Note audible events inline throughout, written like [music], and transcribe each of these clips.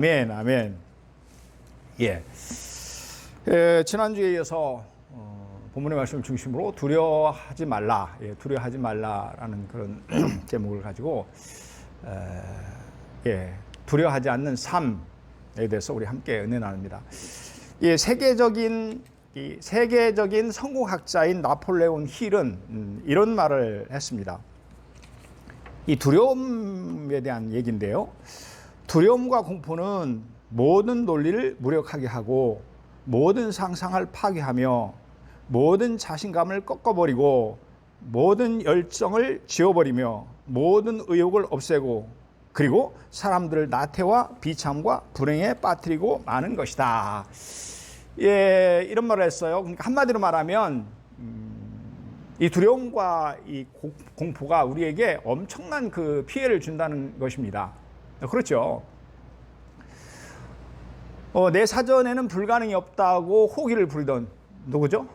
아멘, 아멘. 예. 에, 지난주에 이어서 어, 본문의 말씀 중심으로 두려워하지 말라, 예, 두려워하지 말라라는 그런 [clears throat] 제목을 가지고 에, 예, 두려워하지 않는 삶에 대해서 우리 함께 은혜 나눕니다. 이 세계적인 이 세계적인 성공학자인 나폴레온 힐은 음, 이런 말을 했습니다. 이 두려움에 대한 얘기인데요. 두려움과 공포는 모든 논리를 무력하게 하고 모든 상상을 파괴하며 모든 자신감을 꺾어버리고 모든 열정을 지워버리며 모든 의욕을 없애고 그리고 사람들을 나태와 비참과 불행에 빠뜨리고 마는 것이다. 예, 이런 말을 했어요. 그러니까 한마디로 말하면 음, 이 두려움과 이 고- 공포가 우리에게 엄청난 그 피해를 준다는 것입니다. 그렇죠. 어, 내 사전에는 불가능이 없다고 호기를 부리던 누구죠?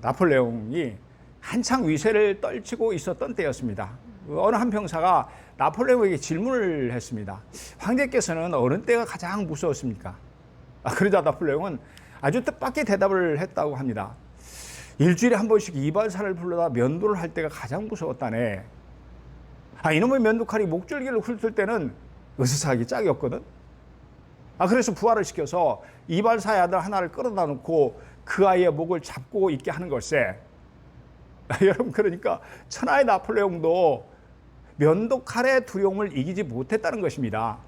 나폴레옹이 한창 위세를 떨치고 있었던 때였습니다. 어느 한 병사가 나폴레옹에게 질문을 했습니다. 황제께서는 어느 때가 가장 무서웠습니까? 아, 그러자 나폴레옹은 아주 뜻밖의 대답을 했다고 합니다. 일주일에 한 번씩 이발사를 불러다 면도를 할 때가 가장 무서웠다네. 아, 이놈의 면도칼이 목줄기를 훑을 때는 으스스하기 짝이었거든. 아, 그래서 부활을 시켜서 이발사의 아들 하나를 끌어다 놓고 그 아이의 목을 잡고 있게 하는 걸세. 아, [laughs] 여러분, 그러니까 천하의 나폴레옹도 면도칼의 두려움을 이기지 못했다는 것입니다.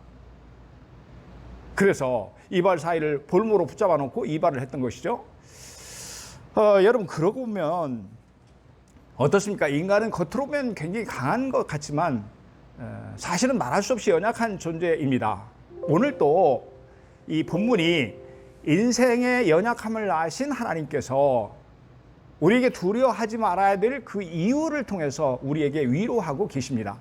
그래서 이발 사이를 볼모로 붙잡아 놓고 이발을 했던 것이죠. 어, 여러분, 그러고 보면 어떻습니까? 인간은 겉으로 보면 굉장히 강한 것 같지만 어, 사실은 말할 수 없이 연약한 존재입니다. 오늘 또 이 본문이 인생의 연약함을 아신 하나님께서 우리에게 두려워하지 말아야 될 그 이유를 통해서 우리에게 위로하고 계십니다.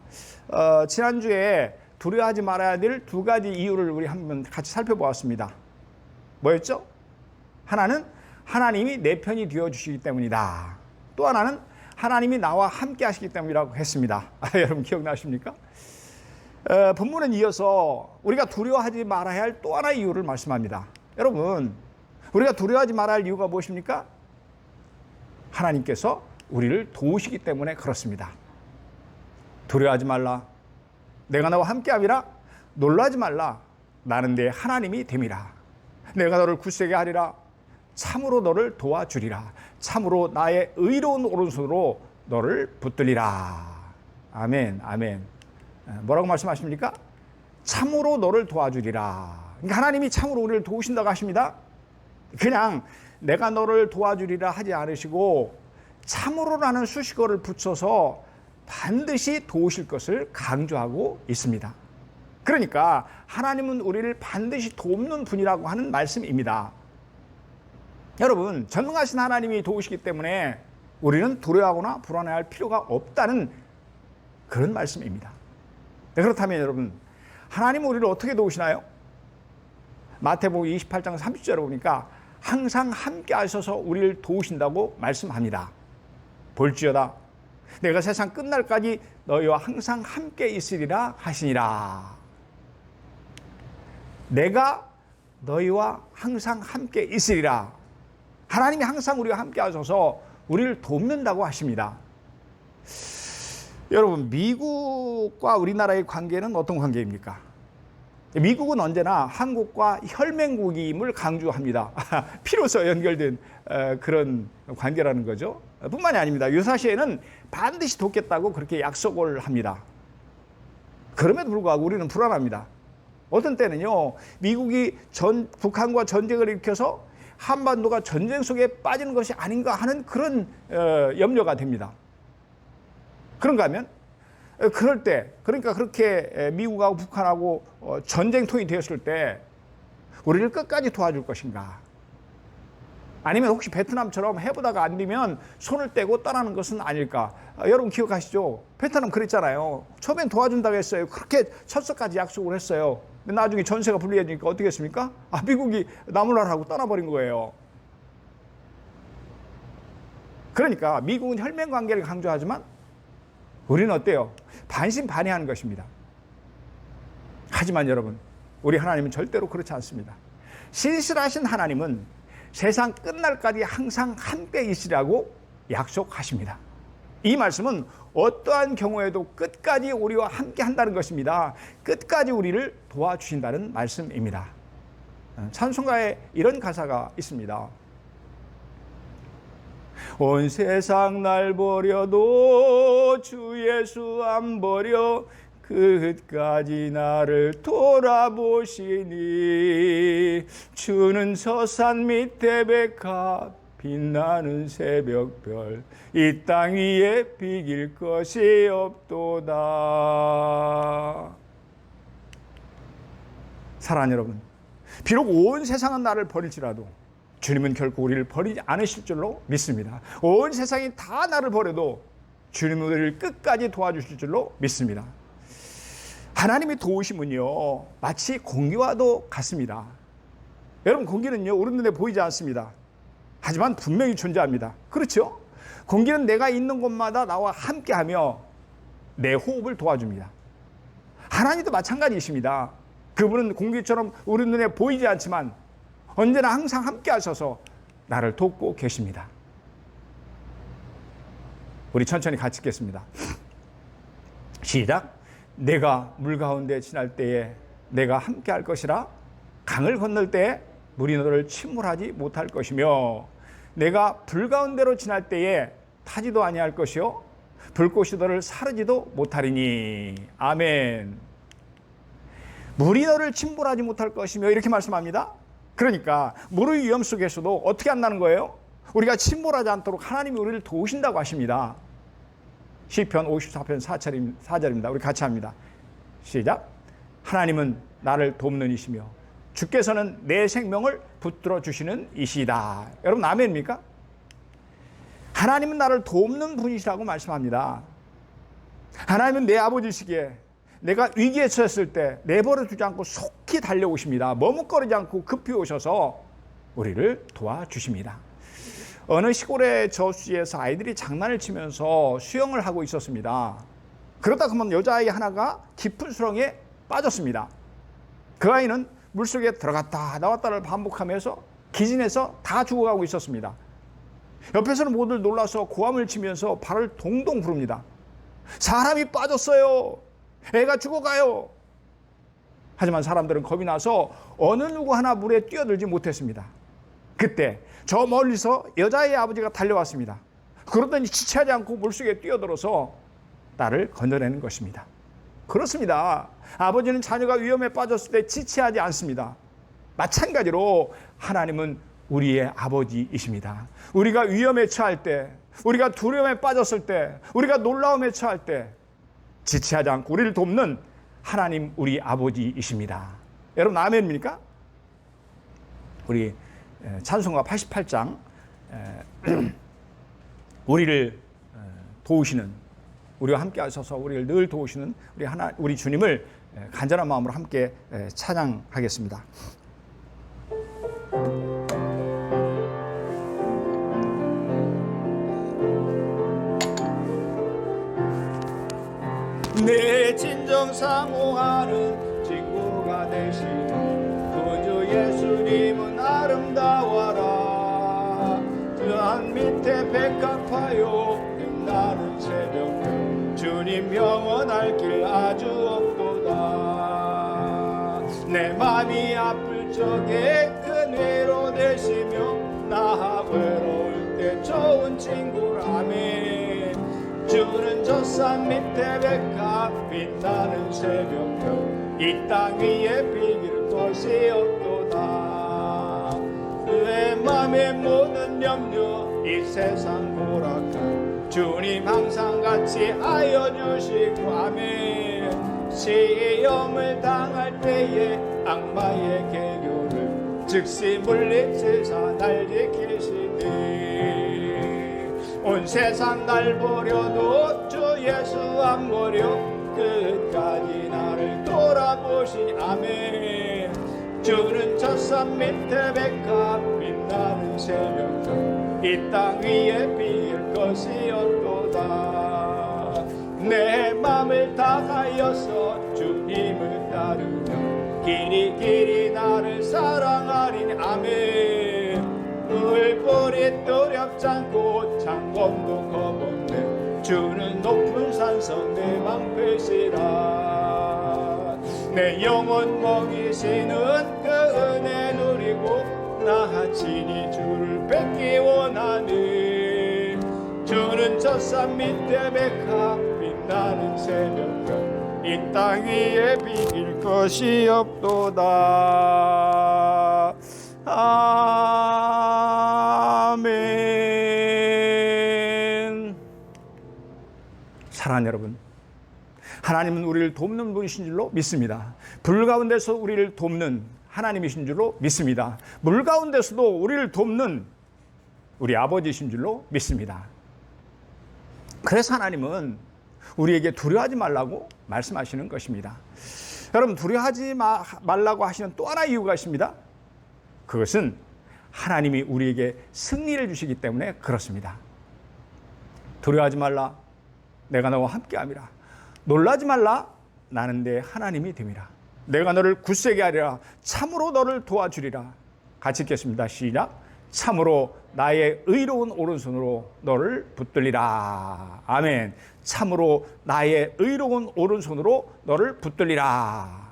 어, 지난주에 두려워하지 말아야 될 두 가지 이유를 우리 한번 같이 살펴보았습니다. 뭐였죠? 하나는 하나님이 내 편이 되어 주시기 때문이다. 또 하나는 하나님이 나와 함께 하시기 때문이라고 했습니다. [laughs] 아, 여러분 기억나십니까? 에, 본문은 이어서 우리가 두려워하지 말아야 할 또 하나의 이유를 말씀합니다. 여러분, 우리가 두려워하지 말아야 할 이유가 무엇입니까? 하나님께서 우리를 도우시기 때문에 그렇습니다. 두려워하지 말라. 내가 너와 함께함이라 놀라지 말라. 나는 내 하나님이 됨이라. 내가 너를 굳세게 하리라. 참으로 너를 도와주리라. 참으로 나의 의로운 오른손으로 너를 붙들리라. 아멘, 아멘. 뭐라고 말씀하십니까? 참으로 너를 도와주리라. 그러니까 하나님이 참으로 우리를 도우신다고 하십니다. 그냥 내가 너를 도와주리라 하지 않으시고 참으로라는 수식어를 붙여서 반드시 도우실 것을 강조하고 있습니다. 그러니까 하나님은 우리를 반드시 돕는 분이라고 하는 말씀입니다. 여러분, 전능하신 하나님이 도우시기 때문에 우리는 두려워하거나 불안해할 필요가 없다는 그런 말씀입니다. 네, 그렇다면 여러분, 하나님은 우리를 어떻게 도우시나요? 마태복음 28장 30절에 보니까 항상 함께 하셔서 우리를 도우신다고 말씀합니다. 볼지어다 내가 세상 끝날까지 너희와 항상 함께 있으리라 하시니라. 내가 너희와 항상 함께 있으리라. 하나님이 항상 우리와 함께 하셔서 우리를 돕는다고 하십니다. 여러분, 미국과 우리나라의 관계는 어떤 관계입니까? 미국은 언제나 한국과 혈맹국임을 강조합니다. [laughs] 피로서 연결된 어, 그런 관계라는 거죠. 뿐만이 아닙니다. 유사시에는 반드시 돕겠다고 그렇게 약속을 합니다. 그럼에도 불구하고 우리는 불안합니다. 어떤 때는요, 미국이 전, 북한과 전쟁을 일으켜서 한반도가 전쟁 속에 빠지는 것이 아닌가 하는 그런 어, 염려가 됩니다. 그런가 하면 에, 그럴 때 그러니까 그렇게 에, 미국하고 북한하고 어, 전쟁통이 되었을 때 우리를 끝까지 도와줄 것인가? 아니면 혹시 베트남처럼 해보다가 안 되면 손을 떼고 떠나는 것은 아닐까? 아, 여러분 기억하시죠? 베트남 그랬잖아요. 처음엔 도와준다고 했어요. 그렇게 철석까지 약속을 했어요. 나중에 전세가 불리해지니까 어떻게 했습니까? 아, 미국이 나몰라라고 떠나버린 거예요. 그러니까 미국은 혈맹 관계를 강조하지만 우리는 어때요? 반신반의하는 것입니다. 하지만 여러분, 우리 하나님은 절대로 그렇지 않습니다. 신실하신 하나님은 세상 끝날까지 항상 함께 있으라고 약속하십니다. 이 말씀은 어떠한 경우에도 끝까지 우리와 함께 한다는 것입니다. 끝까지 우리를 도와주신다는 말씀입니다. 찬송가에 이런 가사가 있습니다. 온 세상 날 버려도 주 예수 안 버려 끝까지 나를 돌아보시니 주는 서산 밑에 백합 빛나는 새벽별 이 땅 위에 비길 것이 없도다 사랑하는 여러분 비록 온 세상은 나를 버릴지라도 주님은 결코 우리를 버리지 않으실 줄로 믿습니다. 온 세상이 다 나를 버려도 주님은 우리를 끝까지 도와주실 줄로 믿습니다. 하나님의 도우심은요, 마치 공기와도 같습니다. 여러분, 공기는요, 우리 눈에 보이지 않습니다. 하지만 분명히 존재합니다. 그렇죠? 공기는 내가 있는 곳마다 나와 함께 하며 내 호흡을 도와줍니다. 하나님도 마찬가지이십니다. 그분은 공기처럼 우리 눈에 보이지 않지만 언제나 항상 함께 하셔서 나를 돕고 계십니다. 우리 천천히 같이 읽겠습니다. 시작. 내가 물 가운데 지날 때에 내가 함께 할 것이라 강을 건널 때에 물이 너를 침몰하지 못할 것이며 내가 불 가운데로 지날 때에 타지도 아니할 것이요 불꽃이 너를 사르지도 못하리니 아멘. 물이 너를 침몰하지 못할 것이며 이렇게 말씀합니다. 그러니까 물의 위험 속에서도 어떻게 한다는 거예요? 우리가 침몰하지 않도록 하나님이 우리를 도우신다고 하십니다. 시편 54편 4절입니다. 4절입니다. 우리 같이 합니다. 시작. 하나님은 나를 돕는 이시며 주께서는 내 생명을 붙들어 주시는 이시다. 여러분 아멘입니까? 하나님은 나를 돕는 분이시라고 말씀합니다. 하나님은 내 아버지시기에 내가 위기에 처했을 때 내버려 두지 않고 속히 달려오십니다. 머뭇거리지 않고 급히 오셔서 우리를 도와주십니다. 어느 시골의 저수지에서 아이들이 장난을 치면서 수영을 하고 있었습니다. 그러다 보면 여자아이 하나가 깊은 수렁에 빠졌습니다. 그 아이는 물속에 들어갔다 나왔다를 반복하면서 기진해서 다 죽어가고 있었습니다. 옆에서는 모두 놀라서 고함을 치면서 발을 동동 부릅니다. 사람이 빠졌어요. 애가 죽어가요. 하지만 사람들은 겁이 나서 어느 누구 하나 물에 뛰어들지 못했습니다. 그때 저 멀리서 여자의 아버지가 달려왔습니다. 그러더니 지체하지 않고 물속에 뛰어들어서 딸을 건져내는 것입니다. 그렇습니다. 아버지는 자녀가 위험에 빠졌을 때 지체하지 않습니다. 마찬가지로 하나님은 우리의 아버지이십니다. 우리가 위험에 처할 때, 우리가 두려움에 빠졌을 때, 우리가 놀라움에 처할 때, 지체하지 않고 우리를 돕는 하나님 우리 아버지이십니다. 여러분 아멘입니까? 우리 찬송가 88장 [clears throat] 우리를 도우시는 우리와 함께 하셔서 우리를 늘 도우시는 우리 하나 우리 주님을 간절한 마음으로 함께 찬양하겠습니다. 내 진정 사모하는 친구가 되시는 구주 예수님은 아름다워라 저한 밑에 백합하여 빛나는 새벽 주님 영원할 길 아주 없도다. 내 맘이 아플 적에 큰 위로 되시며 나 외로울 때 좋은 친구라며 주는 저산 밑에 백합 빛나는 새벽별 이땅 위에 비길 곳이 없도다. 그의 맘의 모든 염려 이 세상 보락함 주님 항상 같이 하여 주시고 아멘. 시험을 당할 때에 악마의 개교를 즉시 물리치사 날 지키시니 온 세상 날 버려도 주 예수 안 버려 끝까지 나를 돌아보시니 아멘. 주는 저산 밑에 백합 빛나는 새벽별 이땅 위에 빌 것이 없도다. 내 맘을 다하여서 주님을 따르며 길이 길이 나를 사랑하리니 아멘. 물뿌리 두렵지 않고 창검도 겁없네. 주는 높은 산성 내 방패시라. 내 영혼 먹이시는 그 은혜 산 밑에 백합 빛나는 새벽별 이땅 위에 비길 것이 없도다 아멘 사랑하는 여러분 하나님은 우리를 돕는 분이신 줄로 믿습니다. 불 가운데서 우리를 돕는 하나님이신 줄로 믿습니다. 물 가운데서도 우리를 돕는 우리 아버지신 줄로 믿습니다. 그래서 하나님은 우리에게 두려워하지 말라고 말씀하시는 것입니다. 여러분 두려워하지 마- 말라고 하시는 또 하나 이유가 있습니다. 그것은 하나님이 우리에게 승리를 주시기 때문에 그렇습니다. 두려워하지 말라. 내가 너와 함께함이라. 놀라지 말라. 나는 내 하나님이 됨이라. 내가 너를 굳세게 하리라. 참으로 너를 도와주리라. 같이 읽겠습니다. 시작. 참으로 나의 의로운 오른손으로 너를 붙들리라. 아멘. 참으로 나의 의로운 오른손으로 너를 붙들리라.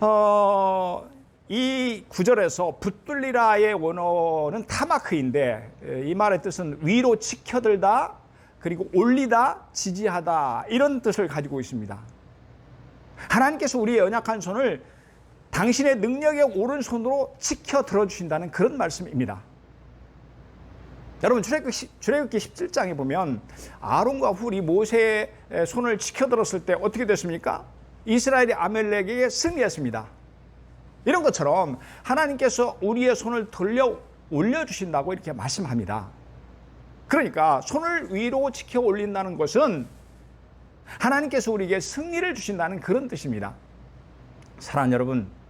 어, 이 구절에서 붙들리라의 원어는 타마크인데 에, 이 말의 뜻은 위로 치켜들다 그리고 올리다 지지하다 이런 뜻을 가지고 있습니다. 하나님께서 우리의 연약한 손을 당신의 능력의 오른손으로 치켜 들어주신다는 그런 말씀입니다. 여러분 출애굽기 10 출애굽기 17장에 보면 아론과 훌이 모세의 손을 치켜 들었을 때 어떻게 됐습니까? 이스라엘이 아멜렉에게 승리했습니다. 이런 것처럼 하나님께서 우리의 손을 들려 올려주신다고 이렇게 말씀합니다. 그러니까 손을 위로 지켜 올린다는 것은 하나님께서 우리에게 승리를 주신다는 그런 뜻입니다. 사랑하는 여러분,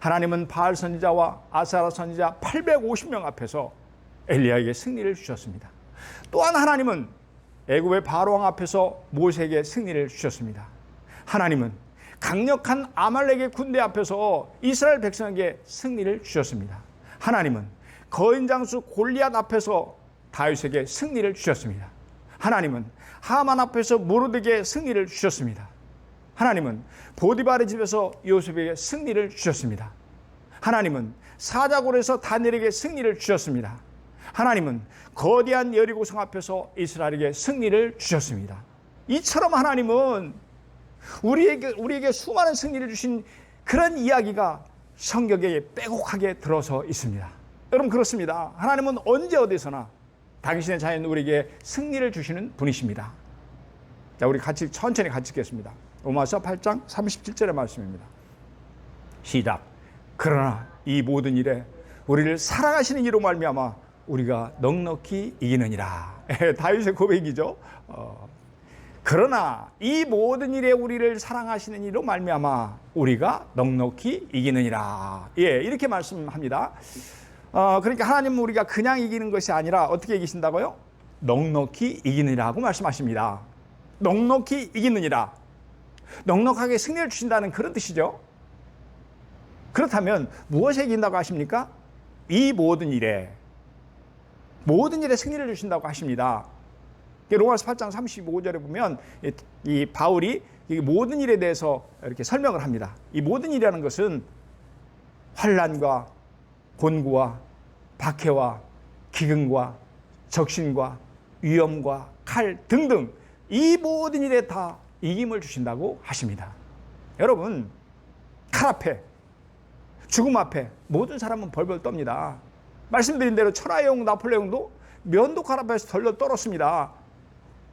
하나님은 바알 선지자와 아사라 선지자 850명 앞에서 엘리야에게 승리를 주셨습니다. 또한 하나님은 애굽의 바로왕 앞에서 모세에게 승리를 주셨습니다. 하나님은 강력한 아말렉의 군대 앞에서 이스라엘 백성에게 승리를 주셨습니다. 하나님은 거인 장수 골리앗 앞에서 다윗에게 승리를 주셨습니다. 하나님은 하만 앞에서 모르드에게 승리를 주셨습니다. 하나님은 보디발의 집에서 요셉에게 승리를 주셨습니다. 하나님은 사자골에서 다니엘에게 승리를 주셨습니다. 하나님은 거대한 여리고성 앞에서 이스라엘에게 승리를 주셨습니다. 이처럼 하나님은 우리에게 우리에게 수많은 승리를 주신 그런 이야기가 성경에 빼곡하게 들어서 있습니다. 여러분 그렇습니다. 하나님은 언제 어디서나 당신의 자연 우리에게 승리를 주시는 분이십니다. 자, 우리 같이 천천히 같이 읽겠습니다. 로마서 8장 37절의 말씀입니다. 시작. 그러나 이 모든 일에 우리를 사랑하시는 이로 말미암아 우리가 넉넉히 이기느니라. [laughs] 다윗의 고백이죠. 어, 그러나 이 모든 일에 우리를 사랑하시는 이로 말미암아 우리가 넉넉히 이기느니라. 예, 이렇게 말씀합니다. 어, 그러니까 하나님은 우리가 그냥 이기는 것이 아니라 어떻게 이기신다고요? 넉넉히 이기느니라고 말씀하십니다. 넉넉히 이기느니라. 넉넉하게 승리를 주신다는 그런 뜻이죠. 그렇다면 무엇에 이긴다고 하십니까? 이 모든 일에 모든 일에 승리를 주신다고 하십니다. 로마서 8장 35절에 보면 이, 이 바울이 이 모든 일에 대해서 이렇게 설명을 합니다. 이 모든 일이라는 것은 환란과 곤고와 박해와 기근과 적신과 위험과 칼 등등 이 모든 일에 다 이김을 주신다고 하십니다. 여러분 칼 앞에 죽음 앞에 모든 사람은 벌벌 떱니다. 말씀드린 대로 천하의 영 나폴레옹도 면도칼 앞에서 덜덜 떨었습니다.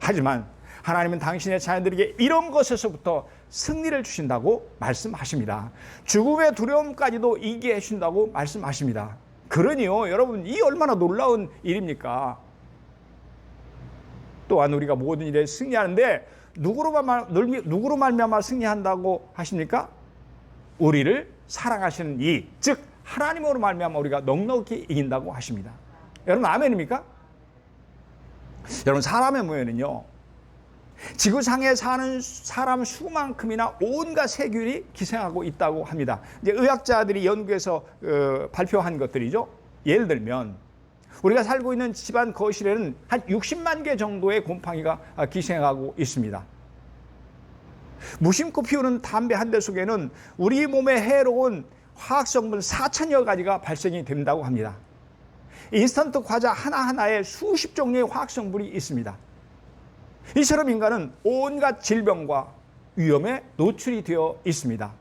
하지만 하나님은 당신의 자녀들에게 이런 것에서부터 승리를 주신다고 말씀하십니다. 죽음의 두려움까지도 이기게 해준다고 말씀하십니다. 그러니요, 여러분, 이 얼마나 놀라운 일입니까? 또한 우리가 모든 일에 승리하는데 누구로만 누구로 말미암아 승리한다고 하십니까? 우리를 사랑하시는 이, 즉 하나님으로 말미암아 우리가 넉넉히 이긴다고 하십니다. 여러분 아멘입니까? 여러분 사람의 모여는요 지구상에 사는 사람 수만큼이나 온갖 세균이 기생하고 있다고 합니다. 이제 의학자들이 연구해서 어, 발표한 것들이죠. 예를 들면 우리가 살고 있는 집안 거실에는 한 60만 개 정도의 곰팡이가 아, 기생하고 있습니다. 무심코 피우는 담배 한 대 속에는 우리 몸에 해로운 화학 성분 4천여 가지가 발생이 된다고 합니다. 인스턴트 과자 하나하나에 수십 종류의 화학 성분이 있습니다. 이처럼 인간은 온갖 질병과 위험에 노출이 되어 있습니다.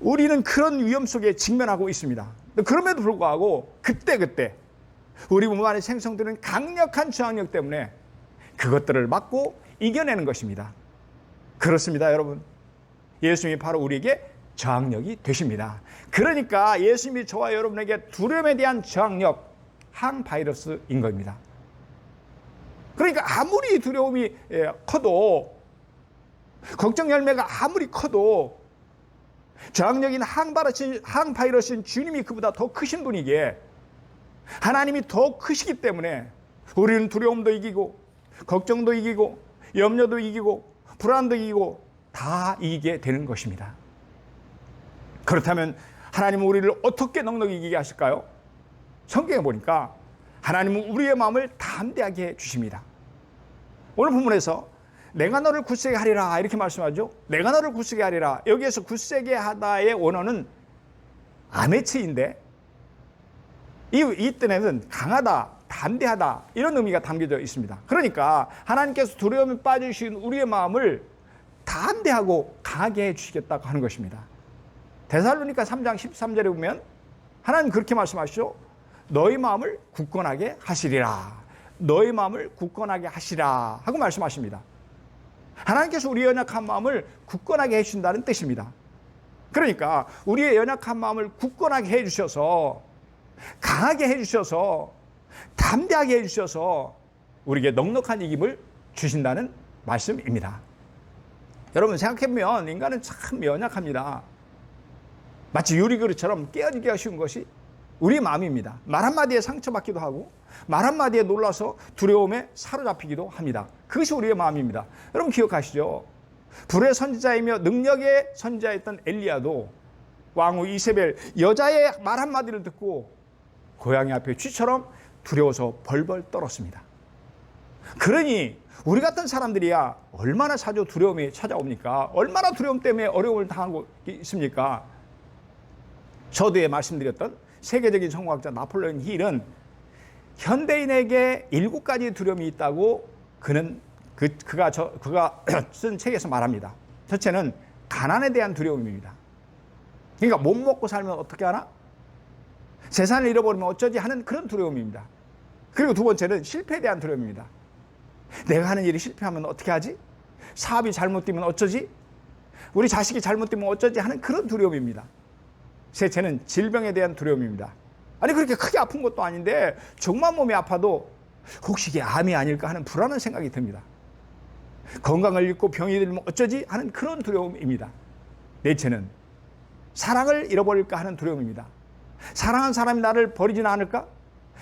우리는 그런 위험 속에 직면하고 있습니다. 그럼에도 불구하고 그때그때 우리 몸 안에 생성되는 강력한 저항력 때문에 그것들을 막고 이겨내는 것입니다. 그렇습니다, 여러분. 예수님이 바로 우리에게 저항력이 되십니다. 그러니까 예수님이 저와 여러분에게 두려움에 대한 저항력, 항바이러스인 겁니다. 그러니까 아무리 두려움이 예, 커도 걱정 열매가 아무리 커도 저항력인 항바이러스, 항바이러스인 주님이 그보다 더 크신 분이기에 하나님이 더 크시기 때문에 우리는 두려움도 이기고 걱정도 이기고 염려도 이기고 불안도 이기고 다 이기게 되는 것입니다. 그렇다면 하나님은 우리를 어떻게 넉넉히 이기게 하실까요? 성경에 보니까 하나님은 우리의 마음을 담대하게 해 주십니다. 오늘 본문에서 내가 너를 굳세게 하리라 이렇게 말씀하죠. 내가 너를 굳세게 하리라. 여기에서 굳세게 하다의 원어는 아메츠인데 이, 이 뜻에는 강하다, 담대하다 이런 의미가 담겨져 있습니다. 그러니까 하나님께서 두려움에 빠지신 우리의 마음을 담대하고 강하게 해주시겠다고 하는 것입니다. 데살로니가 3장 13절에 보면 하나님 그렇게 말씀하시죠. 너희 마음을 굳건하게 하시리라. 너희 마음을 굳건하게 하시라 하고 말씀하십니다. 하나님께서 우리의 연약한 마음을 굳건하게 해주신다는 뜻입니다. 그러니까 우리의 연약한 마음을 굳건하게 해주셔서 강하게 해주셔서 담대하게 해주셔서 우리에게 넉넉한 이김을 주신다는 말씀입니다. 여러분 생각해보면 인간은 참 연약합니다. 마치 유리그릇처럼 깨어지기가 쉬운 것이 우리 마음입니다. 말 한마디에 상처받기도 하고 말 한마디에 놀라서 두려움에 사로잡히기도 합니다. 그것이 우리의 마음입니다. 여러분 기억하시죠? 불의 선지자이며 능력의 선지자였던 엘리야도 왕후 이세벨 여자의 말 한마디를 듣고 고양이 앞에 쥐처럼 두려워서 벌벌 떨었습니다. 그러니 우리 같은 사람들이야 얼마나 사조 두려움이 찾아옵니까? 얼마나 두려움 때문에 어려움을 당하고 있습니까? 저도에 말씀드렸던 세계적인 성공학자 나폴레온 힐은 현대인에게 일곱 가지 두려움이 있다고 그는 그, 그가 저, 그가 [clears throat] 쓴 책에서 말합니다. 첫째는 가난에 대한 두려움입니다. 그러니까 못 먹고 살면 어떻게 하나? 재산을 잃어버리면 어쩌지 하는 그런 두려움입니다. 그리고 두 번째는 실패에 대한 두려움입니다. 내가 하는 일이 실패하면 어떻게 하지? 사업이 잘못되면 어쩌지? 우리 자식이 잘못되면 어쩌지 하는 그런 두려움입니다. 셋째는 질병에 대한 두려움입니다. 아니 그렇게 크게 아픈 것도 아닌데 정말 몸이 아파도 혹시 이게 암이 아닐까 하는 불안한 생각이 듭니다. 건강을 잃고 병이 들면 어쩌지 하는 그런 두려움입니다. 넷째는 사랑을 잃어버릴까 하는 두려움입니다. 사랑한 사람이 나를 버리지는 않을까?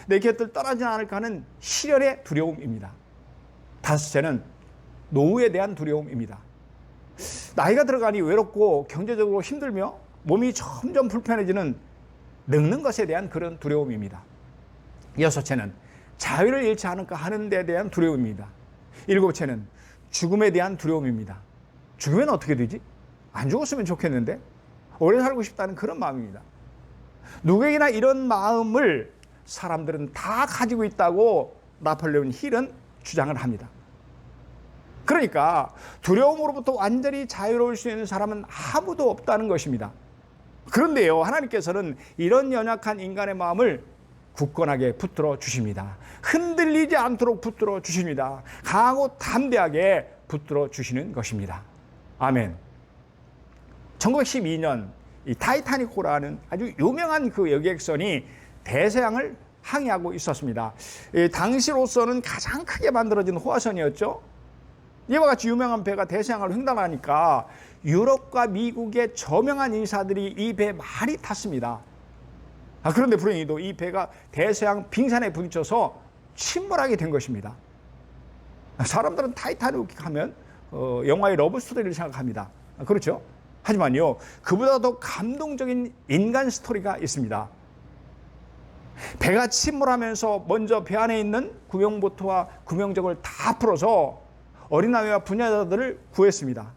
내 곁을 떠나지는 않을까 하는 시련의 두려움입니다. 다섯째는 노후에 대한 두려움입니다. 나이가 들어가니 외롭고 경제적으로 힘들며 몸이 점점 불편해지는 늙는 것에 대한 그런 두려움입니다. 여섯째는 자유를 잃지 않을까 하는 데 대한 두려움입니다. 일곱째는 죽음에 대한 두려움입니다. 죽으면 어떻게 되지? 안 죽었으면 좋겠는데 오래 살고 싶다는 그런 마음입니다. 누구에게나 이런 마음을 사람들은 다 가지고 있다고 나폴레온 힐은 주장을 합니다. 그러니까 두려움으로부터 완전히 자유로울 수 있는 사람은 아무도 없다는 것입니다. 그런데요, 하나님께서는 이런 연약한 인간의 마음을 굳건하게 붙들어 주십니다. 흔들리지 않도록 붙들어 주십니다. 강하고 담대하게 붙들어 주시는 것입니다. 아멘. 1912년 이 타이타닉호라는 아주 유명한 그 여객선이 대서양을 항해하고 있었습니다. 당시로서는 가장 크게 만들어진 호화선이었죠. 이와 같이 유명한 배가 대서양을 횡단하니까 유럽과 미국의 저명한 인사들이 이 배에 많이 탔습니다. 아, 그런데 불행히도 이 배가 대서양 빙산에 부딪혀서 침몰하게 된 것입니다. 사람들은 타이타닉 하면 어, 영화의 러브 스토리를 생각합니다. 그렇죠? 하지만요, 그보다 더 감동적인 인간 스토리가 있습니다. 배가 침몰하면서 먼저 배 안에 있는 구명보트와 구명적을 다 풀어서 어린아이와 부녀자들을 구했습니다.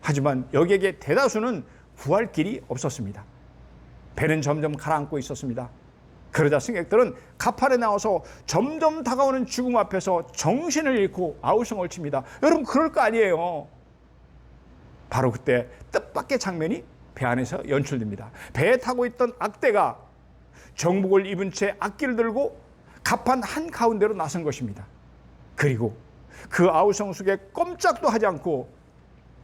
하지만 여기에게 대다수는 구할 길이 없었습니다. 배는 점점 가라앉고 있었습니다. 그러자 승객들은 가판에 나와서 점점 다가오는 죽음 앞에서 정신을 잃고 아우성을 칩니다. 여러분 그럴 거 아니에요. 바로 그때 뜻밖의 장면이 배 안에서 연출됩니다. 배에 타고 있던 악대가 정복을 입은 채 악기를 들고 가판 한 가운데로 나선 것입니다. 그리고 그 아우성 속에 꼼짝도 하지 않고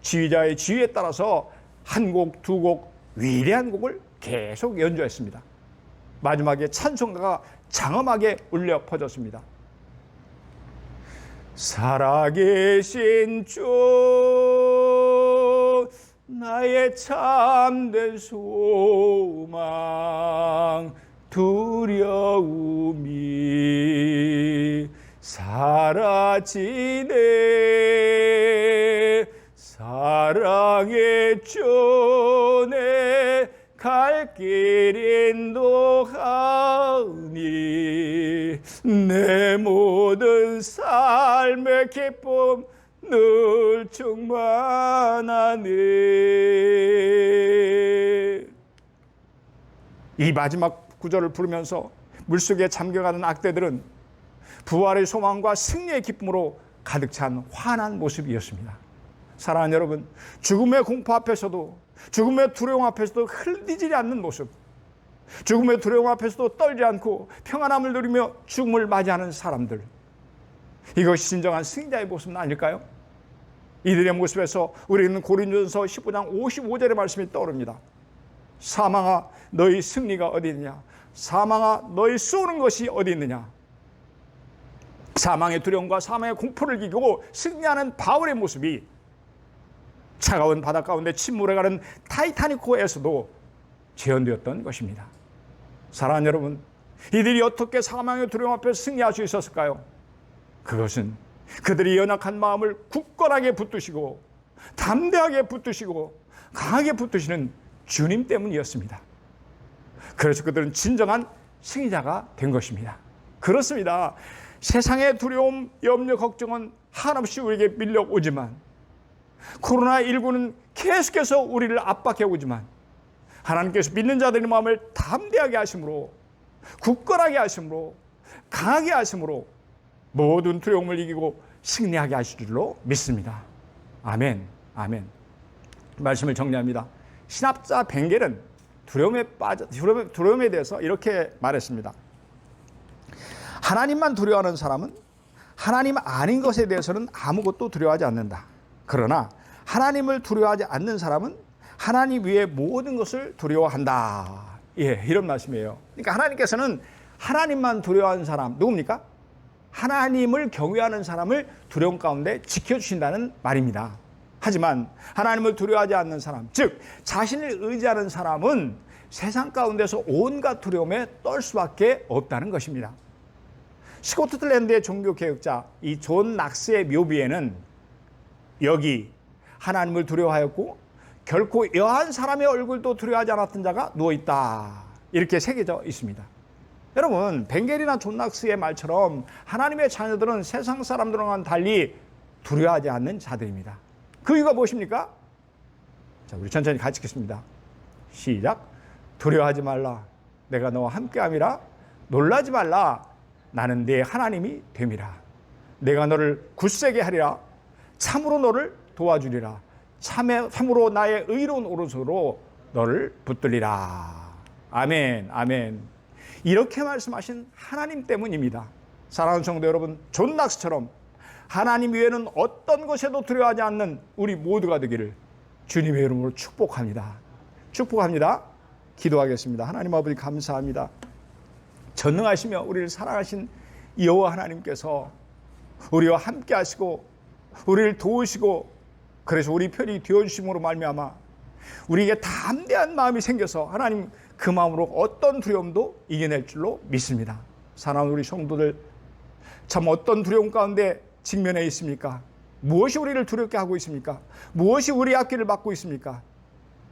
지휘자의 지휘에 따라서 한 곡, 두 곡 위대한 곡을 계속 연주했습니다. 마지막에 찬송가가 장엄하게 울려 퍼졌습니다. 살아계신 주 나의 참된 소망 두려움이 사라지네. 사랑의 주내 갈길 인도하니 내 모든 삶의 기쁨 늘 충만하네 이 마지막 구절을 부르면서 물속에 잠겨가는 악대들은 부활의 소망과 승리의 기쁨으로 가득 찬 환한 모습이었습니다. 사랑하는 여러분, 죽음의 공포 앞에서도 죽음의 두려움 앞에서도 흘리지 않는 모습, 죽음의 두려움 앞에서도 떨지 않고 평안함을 누리며 죽음을 맞이하는 사람들. 이것이 진정한 승자의 모습은 아닐까요? 이들의 모습에서 우리는 고린도전서 15장 55절의 말씀이 떠오릅니다. 사망아 너희 승리가 어디 있느냐? 사망아 너희 쏘는 것이 어디 있느냐? 사망의 두려움과 사망의 공포를 이기고 승리하는 바울의 모습이 차가운 바다 가운데 침몰해가는 타이타닉호에서도 재현되었던 것입니다. 사랑하는 여러분, 이들이 어떻게 사망의 두려움 앞에 승리할 수 있었을까요? 그것은 그들이 연약한 마음을 굳건하게 붙드시고 담대하게 붙드시고 강하게 붙드시는 주님 때문이었습니다. 그래서 그들은 진정한 승리자가 된 것입니다. 그렇습니다. 세상의 두려움, 염려, 걱정은 한없이 우리에게 밀려오지만 코로나19는 계속해서 우리를 압박해 오지만 하나님께서 믿는 자들의 마음을 담대하게 하심으로 굳건하게 하심으로 강하게 하심으로 모든 두려움을 이기고 승리하게 하실 줄로 믿습니다. 아멘. 아멘. 말씀을 정리합니다. 신학자 벵겔은 두려움에 빠져 두려움에, 두려움에 대해서 이렇게 말했습니다. 하나님만 두려워하는 사람은 하나님 아닌 것에 대해서는 아무것도 두려워하지 않는다. 그러나 하나님을 두려워하지 않는 사람은 하나님 위에 모든 것을 두려워한다. 예, 이런 말씀이에요. 그러니까 하나님께서는 하나님만 두려워하는 사람 누굽니까? 하나님을 경외하는 사람을 두려움 가운데 지켜주신다는 말입니다. 하지만 하나님을 두려워하지 않는 사람, 즉 자신을 의지하는 사람은 세상 가운데서 온갖 두려움에 떨 수밖에 없다는 것입니다. 스코틀랜드의 종교 개혁자 이 존 낙스의 묘비에는 여기 하나님을 두려워하였고 결코 여한 사람의 얼굴도 두려워하지 않았던 자가 누워 있다. 이렇게 새겨져 있습니다. 여러분, 벵겔이나 존 낙스의 말처럼 하나님의 자녀들은 세상 사람들과는 달리 두려워하지 않는 자들입니다. 그 이유가 무엇입니까? 자, 우리 천천히 같이 읽겠습니다. 시작. 두려워하지 말라. 내가 너와 함께함이라. 놀라지 말라. 나는 네 하나님이 됨이라. 내가 너를 굳세게 하리라. 참으로 너를 도와주리라. 참에, 참으로 나의 의로운 오른손으로 너를 붙들리라. 아멘, 아멘. 이렇게 말씀하신 하나님 때문입니다. 사랑하는 성도 여러분, 존 낙스처럼 하나님 외에는 어떤 것에도 두려워하지 않는 우리 모두가 되기를 주님의 이름으로 축복합니다. 축복합니다. 기도하겠습니다. 하나님 아버지 감사합니다. 전능하시며 우리를 사랑하신 여호와 하나님께서 우리와 함께 하시고 우리를 도우시고 그래서 우리 편이 되어 주심으로 말미암아 우리에게 담대한 마음이 생겨서 하나님 그 마음으로 어떤 두려움도 이겨낼 줄로 믿습니다. 사랑하는 우리 성도들 참 어떤 두려움 가운데 직면해 있습니까? 무엇이 우리를 두렵게 하고 있습니까? 무엇이 우리 앞길을 막고 있습니까?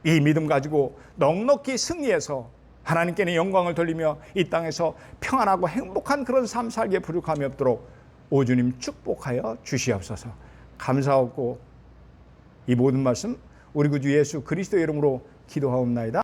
이 믿음 가지고 넉넉히 승리해서 하나님께는 영광을 돌리며 이 땅에서 평안하고 행복한 그런 삶 살기에 부족함이 없도록 오주님 축복하여 주시옵소서. 감사하고 이 모든 말씀 우리 구주 예수 그리스도 이름으로 기도하옵나이다.